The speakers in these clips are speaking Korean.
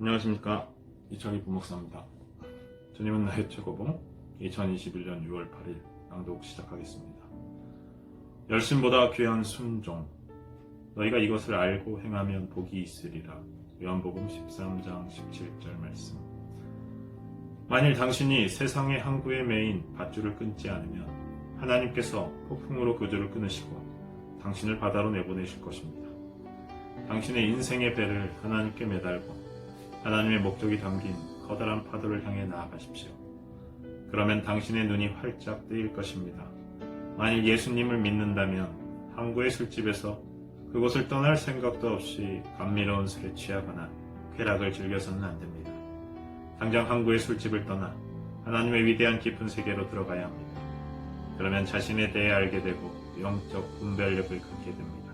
안녕하십니까 이창희 부목사입니다. 주님은 나의 최고봉 2021년 6월 8일 낭독 시작하겠습니다. 열심보다 귀한 순종 너희가 이것을 알고 행하면 복이 있으리라 요한복음 13장 17절 말씀 만일 당신이 세상의 항구에 매인 밧줄을 끊지 않으면 하나님께서 폭풍으로 그 줄을 끊으시고 당신을 바다로 내보내실 것입니다. 당신의 인생의 배를 하나님께 매달고 하나님의 목적이 담긴 커다란 파도를 향해 나아가십시오. 그러면 당신의 눈이 활짝 뜨일 것입니다. 만일 예수님을 믿는다면 항구의 술집에서 그곳을 떠날 생각도 없이 감미로운 술에 취하거나 쾌락을 즐겨서는 안 됩니다. 당장 항구의 술집을 떠나 하나님의 위대한 깊은 세계로 들어가야 합니다. 그러면 자신에 대해 알게 되고 영적 분별력을 갖게 됩니다.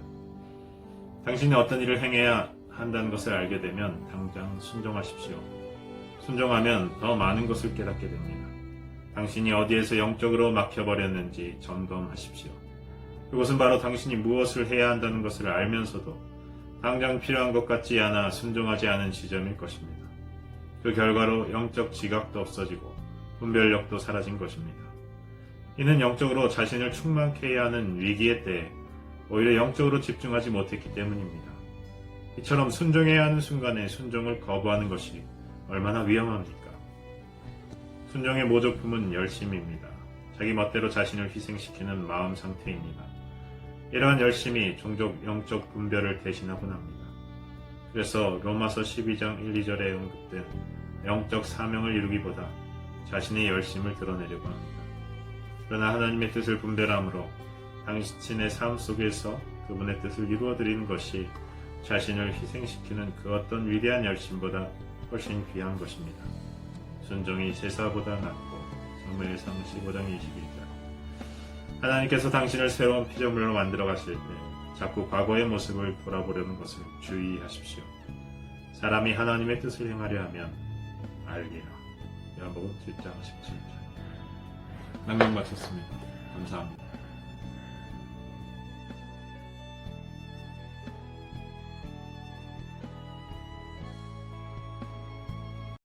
당신이 어떤 일을 행해야 한다는 것을 알게 되면 당장 순종하십시오. 순종하면 더 많은 것을 깨닫게 됩니다. 당신이 어디에서 영적으로 막혀버렸는지 점검하십시오. 그것은 바로 당신이 무엇을 해야 한다는 것을 알면서도 당장 필요한 것 같지 않아 순종하지 않은 지점일 것입니다. 그 결과로 영적 지각도 없어지고 분별력도 사라진 것입니다. 이는 영적으로 자신을 충만케 해야 하는 위기의 때에 오히려 영적으로 집중하지 못했기 때문입니다. 이처럼 순종해야 하는 순간에 순종을 거부하는 것이 얼마나 위험합니까? 순종의 모조품은 열심입니다. 자기 멋대로 자신을 희생시키는 마음 상태입니다. 이러한 열심이 종족 영적 분별을 대신하곤 합니다. 그래서 로마서 12장 1, 2절에 언급된 영적 사명을 이루기보다 자신의 열심을 드러내려고 합니다. 그러나 하나님의 뜻을 분별함으로 당신의 삶 속에서 그분의 뜻을 이루어드리는 것이 자신을 희생시키는 그 어떤 위대한 열심보다 훨씬 귀한 것입니다. 순종이 제사보다 낫고 사무엘상 15장 21절 하나님께서 당신을 새로운 피조물로 만들어 가실 때 자꾸 과거의 모습을 돌아보려는 것을 주의하십시오. 사람이 하나님의 뜻을 행하려 하면 알기라. 요한복음 7장 17절 낭독 마쳤습니다. 감사합니다.